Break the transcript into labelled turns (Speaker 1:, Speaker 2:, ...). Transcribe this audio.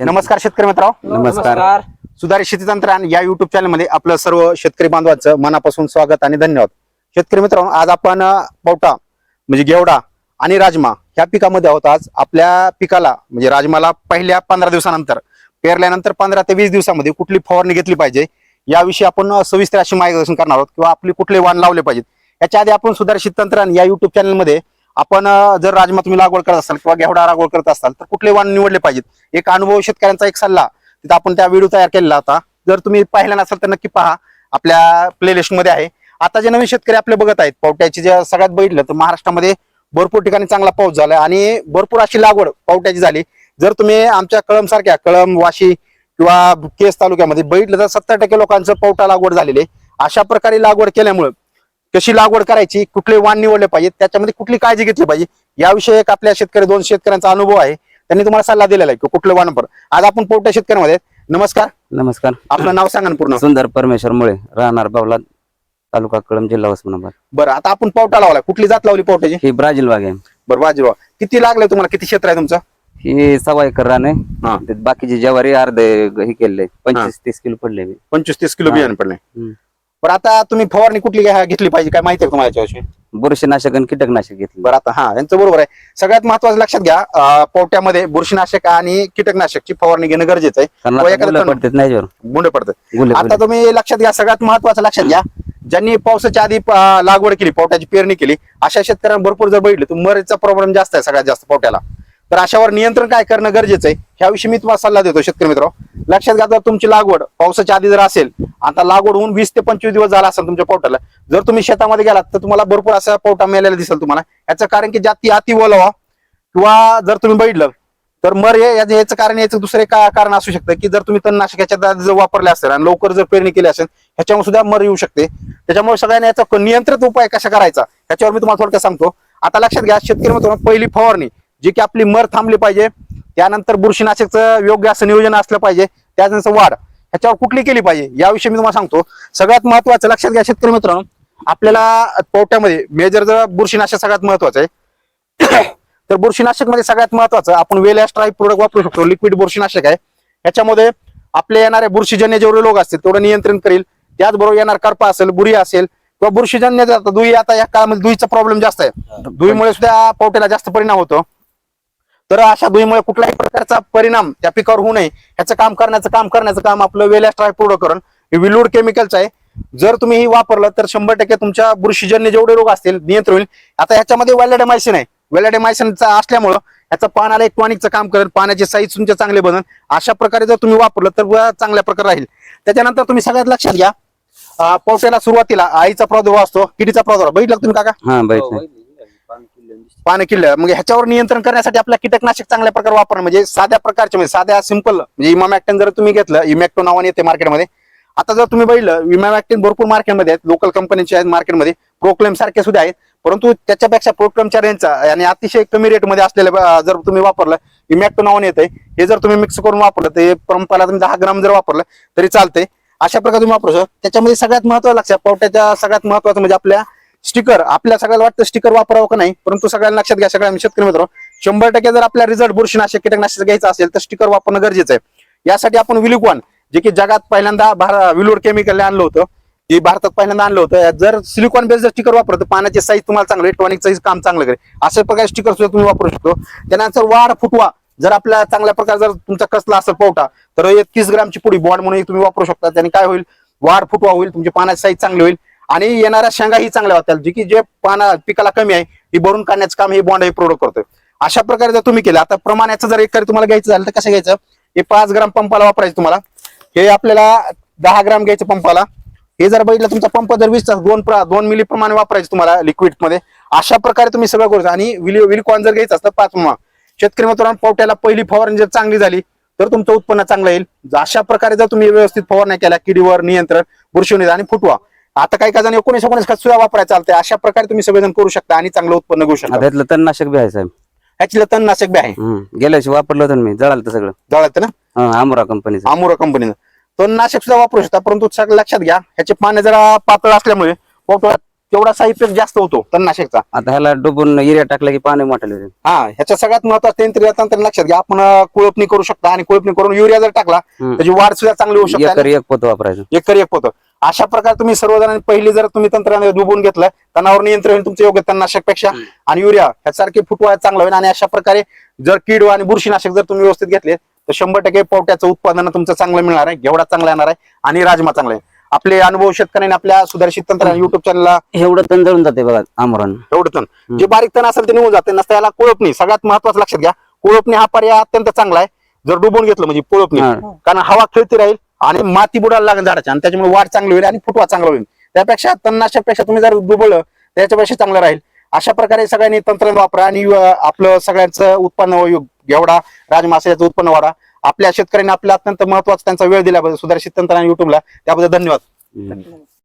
Speaker 1: नमस्कार शेतकरी मित्रांनो.
Speaker 2: नमस्कार.
Speaker 1: सुधारित शेती तंत्रज्ञान या युट्यूब चॅनलमध्ये आपलं सर्व शेतकरी बांधवांचं मनापासून स्वागत आणि धन्यवाद. शेतकरी मित्रांनो आज आपण पावटा म्हणजे घेवडा आणि राजमा ह्या पिकामध्ये आहोत. आज आपल्या पिकाला म्हणजे राजमाला पहिल्या पंधरा दिवसानंतर पेरल्यानंतर पंधरा ते वीस दिवसामध्ये कुठली फवारणी घेतली पाहिजे याविषयी आपण सविस्तर अशी मार्गदर्शन करणार आहोत किंवा आपली कुठले वाण लावले पाहिजेत. याच्या आधी आपण सुधारित शेती तंत्रज्ञान या युट्यूब चॅनलमध्ये आपण जर राजमा तुम्ही लागवड करत असाल किंवा घेवडा लागवड करत असाल तर कुठले वाण निवडले पाहिजेत? एक अनुभव शेतकऱ्यांचा एक सल्ला. तिथं आपण त्या व्हिडिओ तयार केलेला होता. जर तुम्ही पाहिला नसाल तर नक्की पहा. आपल्या प्लेलिस्टमध्ये आहे. आता जे नवीन शेतकरी आपले बघत आहेत पावट्याची जे सगळ्यात बघितलं तर महाराष्ट्रामध्ये भरपूर ठिकाणी चांगला पाऊस झाला आणि भरपूर अशी लागवड पावट्याची झाली. जर तुम्ही आमच्या कळम सारख्या कळम वाशी किंवा केस तालुक्यामध्ये बघितलं तर सत्तर टक्के लोकांचं पावटा लागवड झालेली आहे. अशा प्रकारे लागवड केल्यामुळं कशी लागवड करायची कुठले वाण निवडले पाहिजे त्याच्यामध्ये कुठली काळजी घेतली पाहिजे याविषयी एक आपल्या शेतकरी दोन शेतकऱ्यांचा अनुभव आहे. त्यांनी तुम्हाला सल्ला दिलेला आहे की कुठलं वाण पर आज आपण पोवट्या शेतकऱ्यामध्ये. नमस्कार.
Speaker 2: नमस्कार.
Speaker 1: आपलं नाव सांगा ना पूर्ण.
Speaker 2: सुंदर परमेश्वर मुळे राहणार बावला तालुका कळम जिल्हा उस्मानाबाद.
Speaker 1: बरं आता आपण पावटा लावला कुठली जात लावली पावट्याची
Speaker 2: ही ब्राझील वाघ आहे.
Speaker 1: बरं बाजीराव किती लागले तुम्हाला? किती क्षेत्र आहे तुमचं?
Speaker 2: ही सव्वा एकर रान आहे.
Speaker 1: हा.
Speaker 2: बाकीची ज्वारी अर्धे हे केले पंचवीस तीस किलो पडले
Speaker 1: पंचवीस तीस किलो. बियाणे पडले.
Speaker 2: हम्म.
Speaker 1: बरं आता तुम्ही फवारणी कुठली घ्या- घेतली पाहिजे? काय माहिती आहे का तुम्हाला याच्याविषयी?
Speaker 2: बुरशीनाशक आणि कीटकनाशक घेतले.
Speaker 1: बरं आता हा यांचं बरोबर आहे. सगळ्यात महत्वाचं लक्षात घ्या अं, पावट्यामध्ये बुरशीनाशक आणि कीटकनाशकची फवारणी घेणं गरजेचं आहे.
Speaker 2: कारण आता
Speaker 1: एखादं
Speaker 2: गुलं
Speaker 1: तण-
Speaker 2: पडतात नाही याच्यावर.
Speaker 1: गुंडे पडतात.
Speaker 2: गुले
Speaker 1: आता
Speaker 2: गुले.
Speaker 1: तुम्ही लक्षात घ्या सगळ्यात महत्वाचं लक्षात घ्या ज्यांनी पावसाच्या आधी अं, लागवड केली पावट्याची पेरणी केली अशा शेतकऱ्यांना भरपूर जर बघितलं तर मरीचा प्रॉब्लेम जास्त आहे सगळ्यात जास्त पावट्याला तर अशावर नियंत्रण काय करणं गरजेचं आहे ह्याविषयी मी तुम्हाला सल्ला देतो शेतकरी मित्र. लक्षात घ्या जर तुमची लागवड पावसाच्या आधी जर असेल आता लागवड होऊन वीस ते पंचवीस दिवस झाला असेल तुमच्या पोटाला जर तुम्ही शेतामध्ये गेलात तर तुम्हाला भरपूर असा पोटा मिळालेला दिसेल तुम्हाला. याचं कारण की जाती अति ओलावा किंवा जर तुम्ही बघितलं तर मर हे याचं याचं कारण याचं दुसरे का कारण असू शकतं की जर तुम्ही तणनाशक याच्यात जर वापरले असेल आणि लवकर जर पेरणी केली असेल ह्याच्यामुळे सुद्धा मर येऊ शकते. त्याच्यामुळे सगळ्यांनी याचा नियंत्रित उपाय कसा करायचा ह्याच्यावर मी तुम्हाला थोडक्यात सांगतो. आता लक्षात घ्या शेतकरी मित्रांनो पहिली फवारणी जी की आपली मर थांबली पाहिजे त्यानंतर बुरशीनाशकचं योग्य असं नियोजन असलं पाहिजे त्यानंतर वाढ ह्याच्यावर कुठली केली पाहिजे याविषयी मी तुम्हाला सांगतो. सगळ्यात महत्वाचं लक्षात घ्या शेतकरी मित्रांनो आपल्याला पोट्यामध्ये मेजर जर बुरशीनाशक सगळ्यात महत्वाचं आहे तर बुरशीनाशकमध्ये सगळ्यात महत्वाचं आपण वेल स्ट्राईक प्रोडक्ट वापरू शकतो लिक्विड बुरशीनाशक आहे. याच्यामध्ये आपले येणारे बुरशीजन्य जेवढे लोक असतील तेवढं नियंत्रण करेल त्याचबरोबर येणार करपा असेल बुरी असेल किंवा बुरशीजन्य दुई आता या काळामध्ये दुईचा प्रॉब्लेम जास्त आहे. दुईमुळे सुद्धा पावट्याला जास्त परिणाम होतो. तर अशा धुईमुळे कुठल्याही प्रकारचा परिणाम त्या पिकावर होऊ नये. ह्याचं काम करण्याचं काम करण्याचं काम आपलं वेल ट्राय प्रोडक्ट हे विलूड केमिकलचं आहे. जर तुम्ही ही वापरलं तर शंभर टक्के तुमच्या बुरशीजन्य जेवढे रोग असतील नियंत्रण होईल. आता ह्याच्यामध्ये वेलॅडेमायसिन आहे. वेलॅडेमायसिनचा असल्यामुळं ह्याचं पानाला एक टॉनिकचं काम करेल. पाण्याचे साईज तुमचे चांगले बनल अशा प्रकारे जर तुम्ही वापरलं तर चांगल्या प्रकारे राहील. त्याच्यानंतर तुम्ही सगळ्यात लक्षात घ्या. अं, पावसाला सुरुवातीला आईचा प्रादुर्भाव असतो किडीचा प्रादुर्भाव. बघितला तुम्ही काका?
Speaker 2: हा बघितलं.
Speaker 1: पानं किल्ल्या मग ह्याच्यावर नियंत्रण करण्यासाठी आपल्या कीटकनाशक चांगल्या प्रकारे वापरणं. म्हणजे साध्या प्रकारचे म्हणजे साध्या सिंपल म्हणजे इमामॅक्टन जर तुम्ही घेतलं इमॅक्टो नावाने येते मार्केटमध्ये आता जर तुम्ही बघितलं इमामॅक्टिन भरपूर मार्केटमध्ये आहेत लोकल कंपनीचे आहेत मार्केटमध्ये प्रोक्लेम सारखे सुद्धा आहेत. परंतु त्याच्यापेक्षा प्रोक्लेमच्या रेंजचा आणि अतिशय कमी रेटमध्ये असलेलं जर तुम्ही वापरलं इमॅक्टो नावाने येते हे जर तुम्ही मिक्स करून वापरलं तर हे परंपरा तुम्ही दहा ग्राम जर वापरलं तरी चालते अशा प्रकारे तुम्ही वापरू शकता. त्याच्यामध्ये सगळ्यात महत्वाचं लक्षात पावट्याच्या सगळ्यात महत्वाचं म्हणजे आपल्या स्टिकर आपल्या सगळ्याला वाटतं स्टिकर वापरावं का नाही? परंतु सगळ्यांना लक्षात घ्या सगळ्या शेतकरी मित्र शंभर टक्के जर आपल्या रिझल्ट बुरशीनाशक कीटकनाशक घ्यायचं असेल तर स्टिकर वापरणं गरजेचं आहे. यासाठी आपण विलिकॉन जे की जगात पहिल्यांदा भार- विलूड केमिकल आणलं होतं जे भारतात पहिल्यांदा आणलं होतं. जर सिलिकॉन बेस जर स्टिकर वापरतो तर पाण्याचे साईज तुम्हाला चांगलं टॉनिक साईज काम चांगलं करेल. अशा प्रकारे स्टिकर सुद्धा तुम्ही वापरू शकतो. त्यानंतर वाढ फुटवा जर आपल्या चांगल्या प्रकारे जर तुमचा कसला असेल पोवटा तर एक तीस ग्रामची पुढी बॉड म्हणून तुम्ही वापरू शकता. त्याने काय होईल? वाढ फुटवा होईल तुमची पाण्याची साईज चांगली होईल. आणि येणाऱ्या शेंगा ही चांगल्या होत्या. जी की जे पाना पिकाला कमी आहे ती भरून काढण्याचं काम हे बॉन्ड हे प्रोडक्ट करतोय. अशा प्रकारे जर तुम्ही केलं आता प्रमाणाचं जर एक तुम्हाला घ्यायचं झालं तर कसं घ्यायचं? हे पाच ग्राम पंपाला वापरायचं तुम्हाला. हे आपल्याला दहा ग्राम घ्यायचं पंपाला. हे जर बघितलं तुमचा पंप जर वीस तास दोन दोन मिली प्रमाणे वापरायचं तुम्हाला लिक्विडमध्ये. अशा प्रकारे तुम्ही सगळं करू शकता. आणि विली विलिकॉन जर घ्यायचं असतं पाच मा. शेतकरी मित्रांनो पावट्याला पहिली फवारणी जर चांगली झाली तर तुमचं उत्पन्न चांगलं येईल. अशा प्रकारे जर तुम्ही व्यवस्थित फवारण्या केल्या किडीवर नियंत्रण बुरशीवर आणि फुटवा आता काही काही जण एकोणीस एकोणीस खत सुद्धा वापरायला चालतंय. अशा प्रकारे तुम्ही सगळेजण करू शकता आणि चांगलं उत्पन्न घेऊ शकता.
Speaker 2: यातलं तणनाशक बी आहे साहेब.
Speaker 1: ह्याची तणनाशक बी आहे.
Speaker 2: हम्म. गेल्या वर्षी वापरलं होतं ना मी जळालं होतं सगळं.
Speaker 1: जळत ना?
Speaker 2: हा आमरा कंपनीचं
Speaker 1: अमोरा कंपनीनं तणनाशक सुद्धा वापरू शकता परंतु सगळं लक्षात घ्या ह्याचे पाने जरा पातळ असल्यामुळे पोटात तेवढा इफेक्ट जास्त होतो तणनाशकचा.
Speaker 2: आता ह्याला डुबून युरिया टाकलं की पाणी होईल.
Speaker 1: हा ह्याच्या सगळ्यात महत्वाचं तंत्र तंत्र लक्षात घ्या आपण अं, कुळपणी करू शकता आणि कुळपणी करून युरिया जर टाकला
Speaker 2: हम्म.
Speaker 1: त्याची वाढ सुद्धा चांगली होऊ शकते.
Speaker 2: एकर एक पोत वापरायचं.
Speaker 1: एकर एक होतं अशा प्रकारे तुम्ही सर्वजणांनी पहिली जर तुम्ही तंत्रज्ञान डुबून घेतलं तणावर नियंत्रण होईल तुमचं योग्य तणनाशकपेक्षा आणि युरिया ह्यासारखे फुटवा चांगला होईल. आणि अशा प्रकारे जर कीड आणि बुरशीनाशक जर तुम्ही व्यवस्थित घेतले तर शंभर टक्के पोवट्याचं उत्पादन तुमचं चांगलं मिळणार आहे. घेवडा चांगला येणार आहे. आणि राजमा चांगला आहे. आपले अनुभव शेतकऱ्यांनी आपल्या सुधारित तंत्रज्ञान युट्यूब चॅनलला
Speaker 2: एवढं तण जळून जाते बघा आमरण.
Speaker 1: एवढं तण. जे बारीक तण असेल ते निघून जाते नसतं याला कोळपणी. सगळ्यात महत्वाचं लक्षात घ्या. कोळपणी हा पर्याय अत्यंत चांगला आहे. जर डुबून घेतलं म्हणजे कोळपणी. कारण हवा खेळती राहील. आणि माती बुडायला लागेल झाडाची आणि त्याच्यामुळे वाढ चांगली होईल आणि फुटवा चांगला होईल. त्यापेक्षा तणनाशापेक्षा तुम्ही जर डुबवलं त्याच्यापेक्षा चांगलं राहील. अशा प्रकारे सगळ्यांनी तंत्रज्ञान वापरा आणि आपलं सगळ्यांचं उत्पन्न घेवडा राजमासाचं उत्पन्न वाढा. आपल्या शेतकऱ्यांनी आपल्या अत्यंत महत्त्वाचा त्यांचा वेळ दिला सुधारित तंत्र आणि युट्यूबला. त्याबद्दल धन्यवाद.